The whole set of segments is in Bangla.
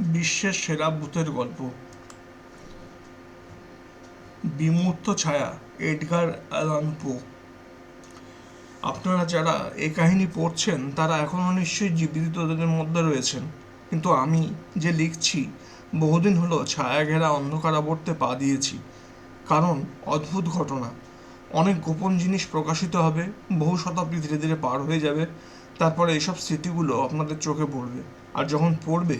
বিশ্বের সেরা ভূতের গল্প। বিমূর্ত ছায়া, এডগার অ্যালান পো। আপনারা যারা এই কাহিনী পড়ছেন, তারা এখনও নিশ্চয়ই জীবিতদের মধ্যে রয়েছেন। কিন্তু আমি যে লিখছি, বহুদিন হলো ছায়া ঘেরা অন্ধকার আবর্তে পা দিয়েছি। কারণ, অদ্ভুত ঘটনা। অনেক গোপন জিনিস প্রকাশিত হবে, বহু শতাব্দী ধীরে ধীরে পার হয়ে যাবে, তারপরে এইসব স্মৃতিগুলো আপনাদের চোখে পড়বে। আর যখন পড়বে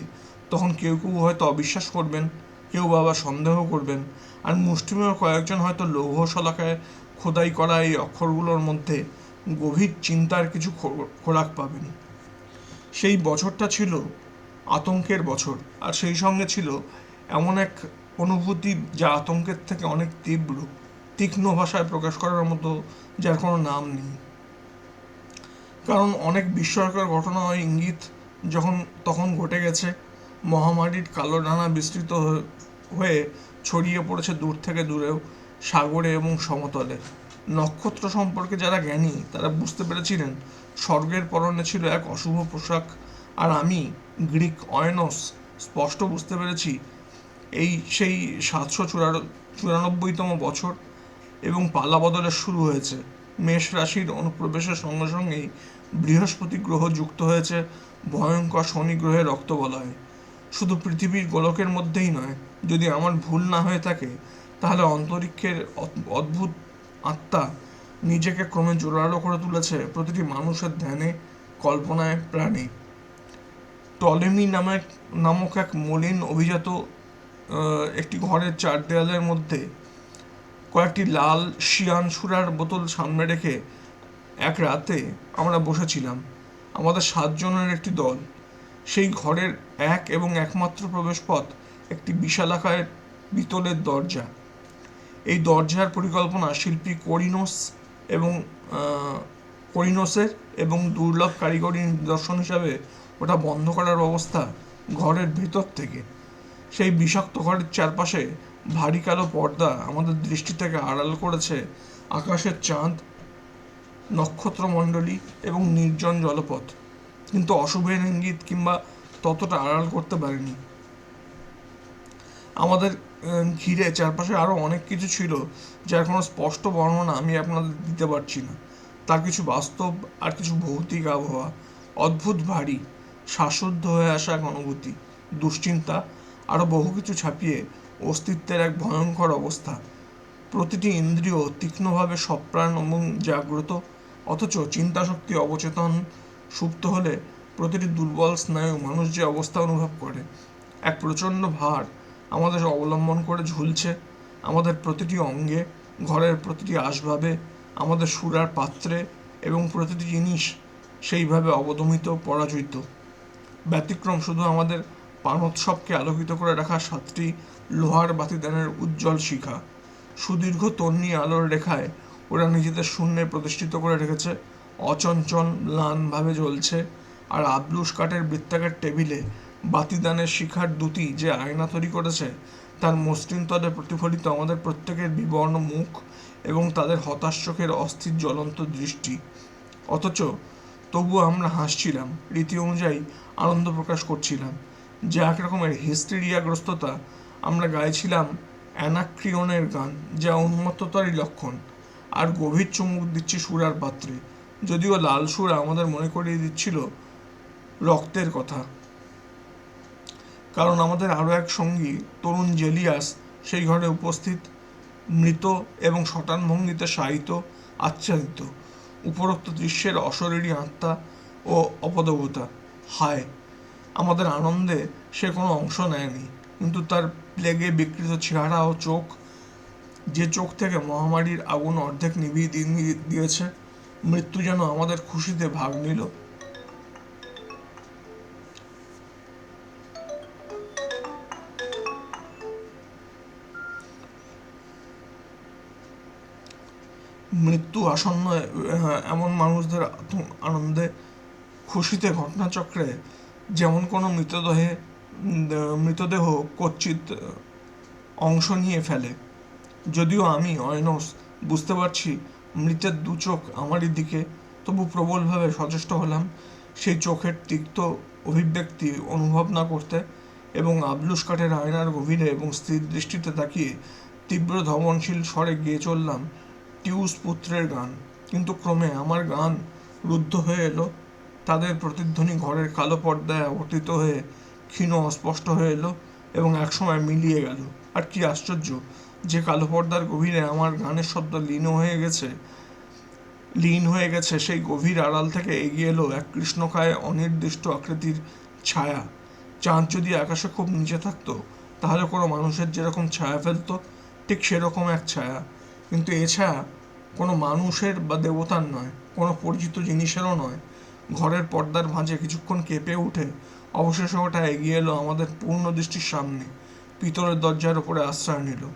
তখন কেউ কেউ হয়তো অবিশ্বাস করবেন, কেউ বাবা সন্দেহ করবেন। আর মুষ্টিমেয় কয়েকজন হয়তো লৌহ শলাকায় খোদাই করা এই অক্ষরগুলোর মধ্যে গভীর চিন্তার কিছু খোরাক পাবেন। সেই বছরটা ছিল আতঙ্কের বছর, আর সেই সঙ্গে ছিল এমন এক অনুভূতি যা আতঙ্কের থেকে অনেক তীব্র, তীক্ষ্ণ ভাষায় প্রকাশ করার মতো যার কোনো নাম নেই। কারণ অনেক বিস্ময়কর ঘটনা ও ইঙ্গিত যখন, তখন ঘটে গেছে। মহামারীর কালো ডানা বিস্তৃত হয়ে- ছড়িয়ে পড়েছে দূর থেকে দূরেও, সাগরে এবং সমতলে। নক্ষত্র সম্পর্কে যারা জ্ঞানী, তারা বুঝতে পেরেছিলেন স্বর্গের পরনে ছিল এক অশুভ পোশাক। আর আমি, গ্রিক অয়নস, স্পষ্ট বুঝতে পেরেছি এই সেই সাতশো চুরানব্বইতম বছর এবং পালা বদলের শুরু হয়েছে। মেষ রাশির অনুপ্রবেশের সঙ্গে সঙ্গেই বৃহস্পতি গ্রহ যুক্ত হয়েছে। ভয়ঙ্কর শনি গ্রহের রক্তবলয়ে শুধু পৃথিবীর গোলকের মধ্যেই নয়, যদি আমার ভুল না হয়ে থাকে, তাহলে অন্তরিক্ষের অদ- অদ্ভুত আত্মা নিজেকে ক্রমে জোরালো করে তুলেছে প্রতিটি মানুষের ধ্যানে, কল্পনায়, প্রাণে। টলেমি নামে নামক এক মলিন অভিজাত একটি ঘরের চার দেয়ালের মধ্যে কয়েকটি লাল শিয়ান সুরার বোতল সামনে রেখে এক রাতে আমরা বসেছিলাম। আমাদের সাতজনের একটি দল। সেই ঘরের এক এবং একমাত্র প্রবেশপথ একটি বিশালাকায় পিতলের দরজা। এই দরজার পরিকল্পনা শিল্পী করিনোস এবং কোরিনোসের এবং দুর্লভ কারিগরি নিদর্শন হিসাবে ওটা বন্ধ করার ব্যবস্থা ঘরের ভেতর থেকে। সেই বিষাক্ত ঘরের চারপাশে ভারী কালো পর্দা আমাদের দৃষ্টি থেকে আড়াল করেছে আকাশের চাঁদ, নক্ষত্রমণ্ডলী এবং নির্জন জলপথ। কিন্তু অশুভের ইঙ্গিত কিংবা ততটা আড়াল করতে পারেনি। আমাদের ঘিরে চারপাশে আরও অনেক কিছু ছিল, যার কোনো স্পষ্ট বর্ণনা আমি আপনাদের দিতে পারছি না। তার কিছু বাস্তব আর কিছু ভৌতিক আবহাওয়া, অদ্ভুত ভারী শ্বাসরুদ্ধ হয়ে আসা এক অনুভূতি, দুশ্চিন্তা আরও বহু কিছু ছাপিয়ে অস্তিত্বের এক ভয়ঙ্কর অবস্থা। প্রতিটি ইন্দ্রিয় তীক্ষ্ণভাবে সপ্রাণ এবং জাগ্রত, অথচ চিন্তাশক্তি অবচেতন সুপ্ত হলে প্রতিটি দুর্বল স্নায়ু মানুষ যে অবস্থা অনুভব করে, এক প্রচণ্ড ভার আমাদের অবলম্বন করে ঝুলছে। আমাদের প্রতিটি অঙ্গে, ঘরের প্রতিটি আসবাবে আমাদের সুরার পাত্রে এবং প্রতিটি জিনিস সেইভাবে অবদমিত, পরাজিত। ব্যতিক্রম শুধু আমাদের পানোৎসবকে আলোকিত করে রাখা সাতটি লোহার বাতিদানের উজ্জ্বল শিখা। সুদীর্ঘ তন্নি আলোর রেখায় ওরা নিজেদের শূন্যে প্রতিষ্ঠিত করে রেখেছে। অচঞ্চল ম্লানভাবে জ্বলছে আর আবলুস কাঠের বৃত্তাকার টেবিলে বাতিদানের শিখার দুটি যে আয়না তৈরি করেছে, তার মসৃণ তলে প্রতিফলিত আমাদের প্রত্যেকের বিবর্ণ মুখ এবং তাদের হতাশ চোখের অস্থির জ্বলন্ত দৃষ্টি। অথচ তবুও আমরা হাসছিলাম, রীতি অনুযায়ী আনন্দ প্রকাশ করছিলাম। যে এক রকমের হিস্টেরিয়াগ্রস্ততা আমরা গাইছিলাম অ্যানাক্রিয়নের গান, যা উন্মত্ততারই লক্ষণ, আর গভীর চুমুক দিচ্ছি সুরার পাত্রে। যদিও লাল সুরা আমাদের মনে করিয়ে দিচ্ছিল রক্তের কথা। কারণ আমাদের আরও এক সঙ্গী, তরুণ জেলিয়াস, সেই ঘরে উপস্থিত, মৃত এবং শটান ভঙ্গিতে শায়িত, আচ্ছাদিত। উপরোক্ত দৃশ্যের অশরীরী আত্মা ও অপদবতা। হায়, আমাদের আনন্দে সে কোনো অংশ নেয়নি। কিন্তু তার প্লেগে বিকৃত চেহারা ও চোখ, যে চোখ থেকে মহামারীর আগুন অর্ধেক নিভিয়ে দিয়েছে মৃত্যু যেন আমাদের খুশিতে ভাগ নিল। মৃত্যু আসন্ন এমন মানুষদের আনন্দে, খুশিতে ঘটনাচক্রে যেমন কোনো মৃতদেহে, মৃতদেহ কচ্ছিত অংশ নিয়ে ফেলে। যদিও আমি অয়নস বুঝতে পারছি মৃতের দু চোখ আমারই দিকে, তবু প্রবলভাবে সচেষ্ট হলাম। সেই চোখের তিক্ত অভিব্যক্তি অনুভব না করতে এবং আবলুস কাঠের আয়নার গভীরে এবং স্থির দৃষ্টিতে তাকিয়ে তীব্র ধমনশীল স্বরে গেয়ে চললাম, টিউস পুত্রের গান। কিন্তু ক্রমে আমার গান রুদ্ধ হয়ে এলো। তাদের প্রতিধ্বনি ঘরের কালো পর্দায় আবর্তিত হয়ে ক্ষীণ অস্পষ্ট হয়ে এলো এবং একসময় মিলিয়ে গেল। আর কি আশ্চর্য যে কালো পর্দার গভীরে আমার গানের শব্দ লীন হয়ে গেছে, লীন হয়ে গেছে, সেই গভীর আড়াল থেকে এগিয়ে এলো এক কৃষ্ণকায় অনির্দিষ্ট আকৃতির ছায়া। চাঁদ যদি আকাশে খুব নিচে থাকতো, তাহলে কোনো মানুষের যেরকম ছায়া ফেলতো, ঠিক সেরকম এক ছায়া। কিন্তু এ ছায়া কোনো মানুষের বা দেবতার নয়, কোনো পরিচিত জিনিসেরও নয়। ঘরের পর্দার ভাঁজে কিছুক্ষণ কেঁপে উঠে অবশেষে ওটা এগিয়ে এলো আমাদের পূর্ণ দৃষ্টির সামনে, পিতলের দরজার উপরে আশ্রয় নিল।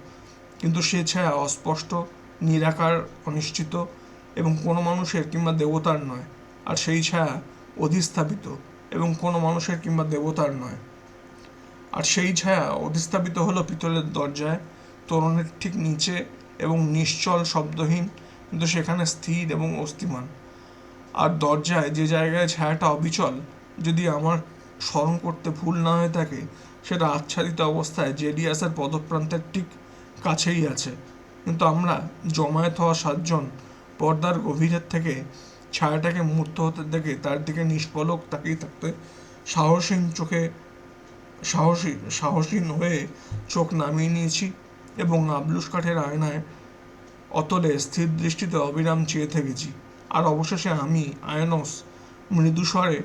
কিন্তু সে ছায়া অস্পষ্ট, নিরাকার, অনিশ্চিত এবং কোনো মানুষের কিংবা দেবতার নয়। আর সেই ছায়া অধিস্থাপিত এবং কোনো মানুষের কিংবা দেবতার নয়। আর সেই ছায়া অধিস্থাপিত হলো পিতলের দরজায়, তোরণের ঠিক নিচে এবং নিশ্চল শব্দহীন, কিন্তু সেখানে স্থির এবং অস্থিমান। আর দরজায় যে জায়গায় ছায়াটা অবিচল, যদি আমার স্মরণ করতে ভুল না হয়ে থাকে, সেটা আচ্ছাদিত অবস্থায় জেডিয়াসের পদপ্রান্তের ঠিক কাছেই আছে। কিন্তু আমরা জমায়েত হওয়া সাতজন পর্দার গভীরের থেকে ছায়াটাকে মূর্ত হতে দেখে তার দিকে নিষ্পলক তাকিয়ে থাকতে সাহসীন চোখে সাহসী, সাহসীন হয়ে চোখ নামিয়ে নিয়েছি এবং আবলুস কাঠের আয়নায় অতলে স্থির দৃষ্টিতে অবিরাম চেয়ে থেকেছি। আর অবশেষে আমি, আয়নস, মৃদুস্বরে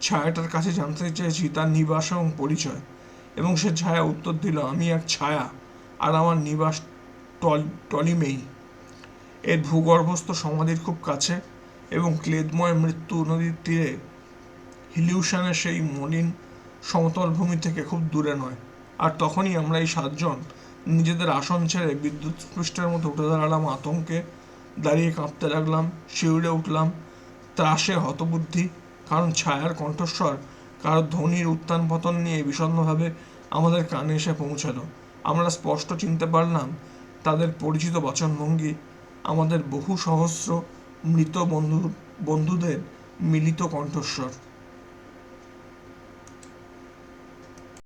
ছায়াটার কাছে জানতে চেয়েছি তার নিবাস এবং পরিচয়। এবং সে ছায়া উত্তর দিল, আমি এক ছায়া। আর আমার নিবাস টল টলিমেই এর ভূগর্ভস্থ সমাধির খুব কাছে এবং ক্লেদময় মৃত্যু নদীর তীরে হিলিউশনের সেই মলিন সমতল ভূমি থেকে খুব দূরে নয়। আর তখনই আমরা এই সাতজন নিজেদের আসন ছেড়ে বিদ্যুৎ স্পৃষ্টের মতো উঠে দাঁড়ালাম, আতঙ্কে দাঁড়িয়ে কাঁপতে লাগলাম, শিউরে উঠলাম। ত্রাসে হতবুদ্ধি, কারণ ছায়ার কণ্ঠস্বর, কারও ধ্বনির উত্থান পতন নিয়ে বিষণ্ণভাবে আমাদের কানে এসে পৌঁছালো। আমরা স্পষ্ট চিনতে পারলাম, তাদের পরিচিত বচনভঙ্গি আমাদের বহু সহস্র মৃত বন্ধু, বন্ধুদের মিলিত কণ্ঠস্বর।